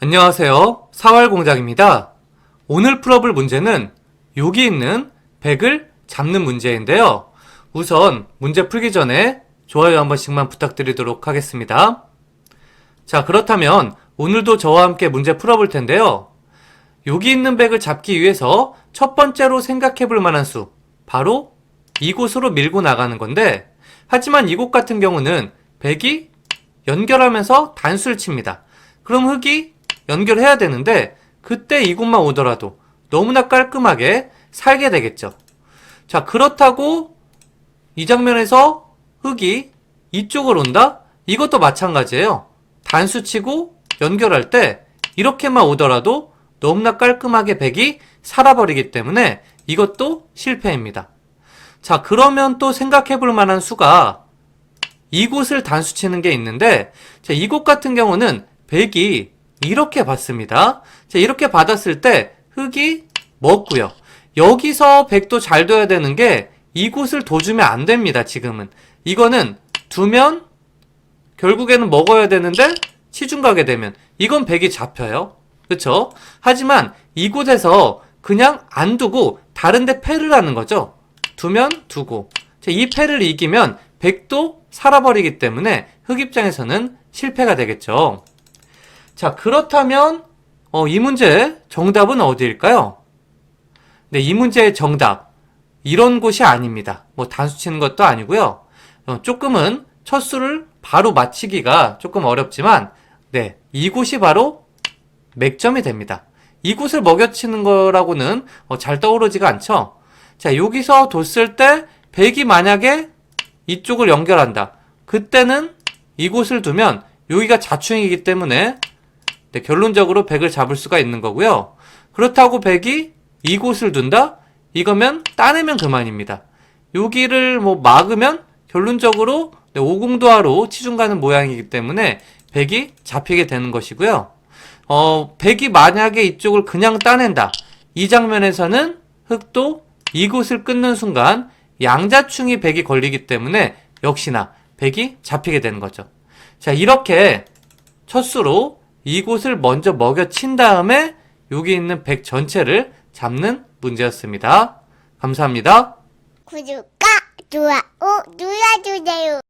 안녕하세요. 사활공장입니다. 오늘 풀어볼 문제는 여기 있는 100을 잡는 문제인데요. 우선 문제 풀기 전에 좋아요 한 번씩만 부탁드리도록 하겠습니다. 자, 그렇다면 오늘도 저와 함께 문제 풀어볼 텐데요. 여기 있는 100을 잡기 위해서 첫 번째로 생각해 볼 만한 수, 바로 이곳으로 밀고 나가는 건데, 하지만 이곳 같은 경우는 100이 연결하면서 단수를 칩니다. 그럼 흙이 연결해야 되는데, 그때 이곳만 오더라도 너무나 깔끔하게 살게 되겠죠. 자, 그렇다고 이 장면에서 흙이 이쪽으로 온다? 이것도 마찬가지예요. 단수 치고 연결할 때 이렇게만 오더라도 너무나 깔끔하게 백이 살아버리기 때문에 이것도 실패입니다. 자, 그러면 또 생각해 볼 만한 수가 이곳을 단수 치는 게 있는데, 자, 이곳 같은 경우는 백이 이렇게 받습니다. 자, 이렇게 받았을 때 흙이 먹고요. 여기서 백도 잘 둬야 되는 게 이곳을 둬주면 안 됩니다, 지금은. 이거는 두면 결국에는 먹어야 되는데 치중 가게 되면 이건 백이 잡혀요. 그쵸? 하지만 이곳에서 그냥 안 두고 다른데 패를 하는 거죠. 두면 두고. 자, 이 패를 이기면 백도 살아버리기 때문에 흑 입장에서는 실패가 되겠죠. 자, 그렇다면 어, 이 문제 정답은 어디일까요? 네, 이 문제의 정답. 이런 곳이 아닙니다. 뭐 단수 치는 것도 아니고요. 어, 조금은 첫 수를 바로 맞히기가 조금 어렵지만, 네, 이곳이 바로 맥점이 됩니다. 이곳을 먹여치는 거라고는 어, 잘 떠오르지가 않죠? 자, 여기서 뒀을 때, 백이 만약에 이쪽을 연결한다. 그때는 이곳을 두면 여기가 자충이기 때문에 네, 결론적으로 백을 잡을 수가 있는 거고요. 그렇다고 백이 이곳을 둔다? 이거면 따내면 그만입니다. 여기를 뭐 막으면 결론적으로 네, 오공도하로 치중 가는 모양이기 때문에 백이 잡히게 되는 것이고요. 어, 백이 만약에 이쪽을 그냥 따낸다. 이 장면에서는 흑도 이곳을 끊는 순간 양자충이 백이 걸리기 때문에 역시나 백이 잡히게 되는 거죠. 자, 이렇게 첫 수로 이곳을 먼저 먹여 친 다음에 여기 있는 백 전체를 잡는 문제였습니다. 감사합니다. 구독과 좋아요 눌러주세요.